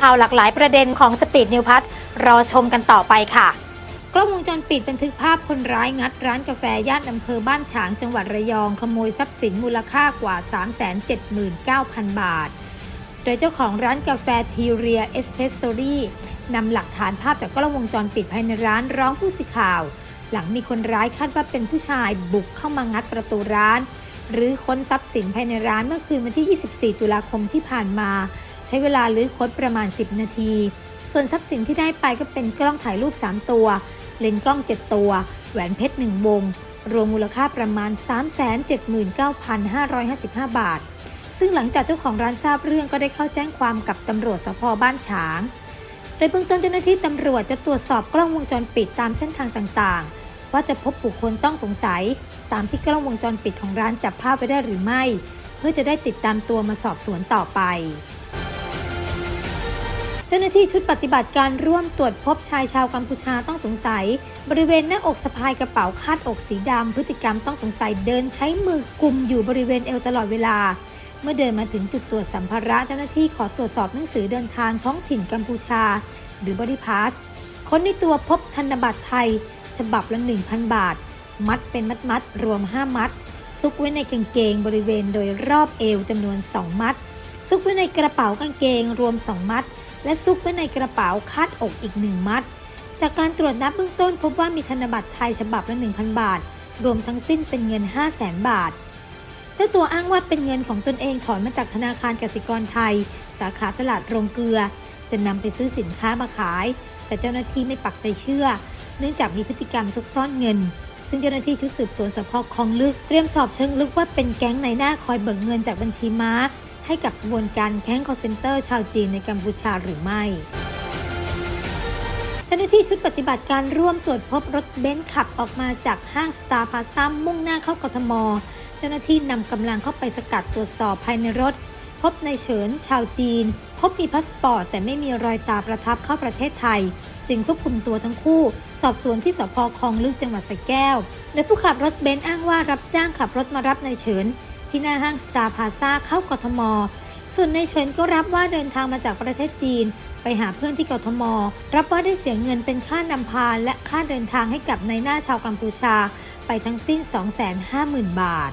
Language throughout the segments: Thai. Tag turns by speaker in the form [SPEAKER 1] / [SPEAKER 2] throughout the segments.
[SPEAKER 1] ข่าวหลากหลายประเด็นของสปีดนิวพัทรอชมกันต่อไปค่ะกล้องวงจรปิดบันทึกภาพคนร้ายงัดร้านกาแฟย่านอำเภอบ้านฉางจังหวัดระยอง ขโมยทรัพย์สินมูลค่ากว่า 379,000 บาท โดยเจ้าของร้านกาแฟทีเรียเอสเพรสโซรี่นำหลักฐานภาพจากกล้องวงจรปิดภายในร้านร้องผู้สื่อข่าว หลังมีคนร้ายคาดว่าเป็นผู้ชายบุกเข้ามางัดประตูร้าน หรือค้นทรัพย์สินภายในร้านเมื่อคืนวันที่ 24 ตุลาคมที่ผ่านมา ใช้เวลาลื้อค้นประมาณ 10 นาที ส่วนทรัพย์สินที่ได้ไปก็เป็นกล้องถ่ายรูป 3 ตัว เลนส์กล้อง 7 ตัว แหวนเพชร 1 วง รวมมูลค่าประมาณ 379,555 บาท ซึ่งหลังจากเจ้าของร้านทราบเรื่องก็ได้เข้าแจ้งความกับตำรวจสพบ้านฉางโดยเบื้องต้นเจ้าหน้าที่ตำรวจจะตรวจสอบกล้องวงจรปิดตามเส้นทางต่างๆ ว่าจะพบบุคคลต้องสงสัย ตามที่กล้องวงจรปิดของร้านจับภาพไว้ได้หรือไม่ เพื่อจะได้ติดตามตัวมาสอบสวนต่อไป เจ้าหน้าที่ชุดปฏิบัติการร่วมตรวจพบชายชาวกัมพูชาต้องสงสัย บริเวณหน้าอกสะพายกระเป๋าคาดอกสีดำพฤติกรรมต้องสงสัยเดินใช้มือกุมอยู่บริเวณเอวตลอดเวลา เมื่อเดินมาถึงจุดตรวจสัมภาระเจ้าหน้าที่ขอตรวจสอบหนังสือเดินทางท้องถิ่นกัมพูชา หรือบริพาสค้นในตัวพบธนบัตรไทย ฉบับละ 1,000 บาท มัดเป็นมัดมัดรวม 5 มัด ซุกไว้ในกางเกงบริเวณโดยรอบเอวจำนวน 2 มัด ซุกไว้ในกระเป๋ากางเกงรวม 2 มัด และซุกไว้ในกระเป๋าคาดอกอีก1มัด จากการตรวจนับเบื้องต้นพบว่ามีธนบัตรไทยฉบับละ 1,000 บาท รวมทั้งสิ้นเป็นเงิน 5 0 0 0 0 0บาท เจ้าตัวอ้างว่าเป็นเงินของตนเองถอนมาจากธนาคารกสิกรไทย สาขาตลาดโรงเกลือ จะนำไปซื้อสินค้ามาขาย แต่เจ้าหน้าที่ไม่ปักใจเชื่อ เนื่องจากมีพฤติกรรมซุกซ่อนเงินซึ่งเจ้าหน้าที่ชุดสืบสวนสพคลองลึก เตรียมสอบเชิงลึกว่าเป็นแก๊งในหน้าคอยเบิกเงินจากบัญชีม้า ให้กับขบวนการแก๊งคอเซนเตอร์ชาวจีนในกัมพูชาหรือไม่เจ้าหน้าที่ชุดปฏิบัติการร่วมตรวจพบรถเบนซ์ขับออกมาจากห้างสตาร์พาซัมมุ่งหน้าเข้ากทม เจ้าหน้าที่นำกำลังเข้าไปสกัดตรวจสอบภายในรถ พบนายเฉินชาวจีน พบมีพาสปอร์ต แต่ไม่มีรอยตาประทับเข้าประเทศไทย จึงควบคุมตัวทั้งคู่ สอบสวนที่สพคลองลึกจังหวัดสระแก้ว โดยผู้ขับรถเบนซ์อ้างว่ารับจ้างขับรถมารับนายเฉิน ที่หน้าห้างสตาร์พาซาเข้ากทม ส่วนในเฉินก็รับว่าเดินทางมาจากประเทศจีน ไปหาเพื่อนที่กทม รับว่าได้เสียเงินเป็นค่านำพาและค่าเดินทางให้กับนายหน้าชาวกัมพูชา ไปทั้งสิ้น 250,000 บาท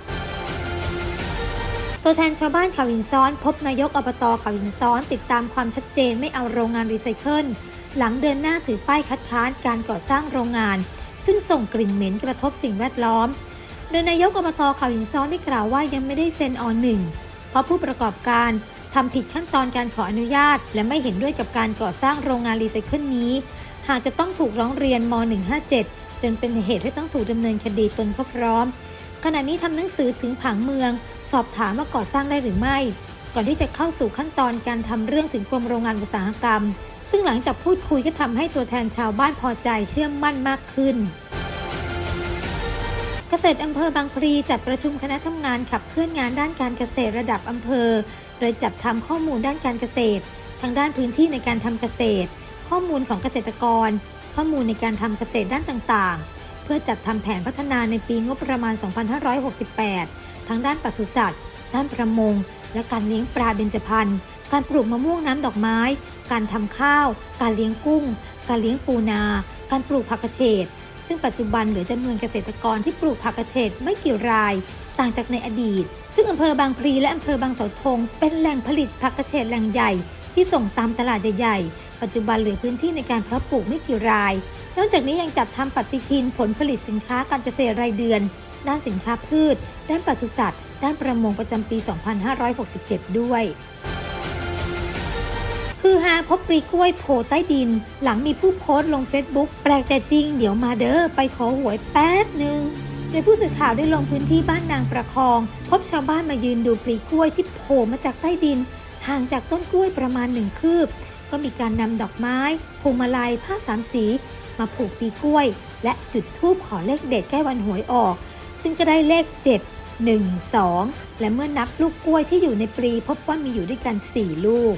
[SPEAKER 1] ตัวแทนชาวบ้านเขาหินซ้อน พบนายกอบตเขาหินซ้อน ติดตามความชัดเจนไม่เอาโรงงานรีไซเคิลหลังเดินหน้าถือป้ายคัดค้านการก่อสร้างโรงงาน ซึ่งส่งกลิ่นเหม็นกระทบสิ่งแวดล้อม โดยนายกอบตเขาหินซ้อนได้กล่าวว่ายังไม่ได้เซ็นออนหนึ่งเพราะผู้ประกอบการทำผิดขั้นตอนการขออนุญาต และไม่เห็นด้วยกับการก่อสร้างโรงงานรีไซเคิลนี้ หากจะต้องถูกร้องเรียนม 157 จนเป็นเหตุให้ต้องถูกดำเนินคดีตนก็พร้อม ขณะนี้ทำหนังสือถึงผังเมือง สอบถามว่าก่อสร้างได้หรือไม่ ก่อนที่จะเข้าสู่ขั้นตอนการทำเรื่องถึงกรมโรงงานอุตสาหกรรม ซึ่งหลังจากพูดคุยก็ทำให้ตัวแทนชาวบ้านพอใจเชื่อมั่นมากขึ้น เกษตรอำเภอบางพลีจัดประชุมคณะทำงานขับเคลื่อนงานด้านการเกษตรระดับอำเภอ โดยจัดทำข้อมูลด้านการเกษตร ทางด้านพื้นที่ในการทำเกษตร ข้อมูลของเกษตรกร ข้อมูลในการทำเกษตรด้านต่างๆ เพื่อจัดทำแผนพัฒนาในปีงบประมาณ 2568 ทั้งด้านปศุสัตว์ ด้านประมง และการเลี้ยงปลาเบญจพรรณ การปลูกมะม่วงน้ำดอกไม้ การทำข้าว การเลี้ยงกุ้ง การเลี้ยงปูนา การปลูกผักกระเฉด ซึ่งปัจจุบันเหลือจำนวนเกษตรกรที่ปลูกผักกระเฉดไม่กี่ราย ต่างจากในอดีต ซึ่งอำเภอบางพลีและอำเภอบางเสาธงเป็นแหล่งผลิตผักกระเฉดแหล่งใหญ่ที่ส่งตามตลาดใหญ่ๆ ปัจจุบันเหลือพื้นที่ในการเพาะปลูกไม่กี่ราย นอกจากนี้ยังจัดทำปฏิทินผลผลิตสินค้าการเกษตรรายเดือน ด้านสินค้าพืช ด้านปศุสัตว์ ด้านประมงประจำปี 2567 ด้วย คือฮาพบปลีกล้วยโผล่ใต้ดิน หลังมีผู้โพสต์ลงเฟซบุ๊กแปลกแต่จริง เดี๋ยวมาเด้อไปขอหวยแป๊บหนึ่งโดยผู้สื่อข่าวได้ลงพื้นที่บ้านนางประคอง พบชาวบ้านมายืนดูปลีกล้วยที่โผล่มาจากใต้ดิน ห่างจากต้นกล้วยประมาณหนึ่งคืบ ก็มีการนำดอกไม้พวงมาลัยผ้าสามสี มาผูกปลีกล้วย และจุดธูปขอเลขเด็ดใกล้วันหวยออก ซึ่งก็ได้เลข 7 1 2 และเมื่อนับลูกกล้วยที่อยู่ในปลีพบว่ามีอยู่ด้วยกัน 4 ลูก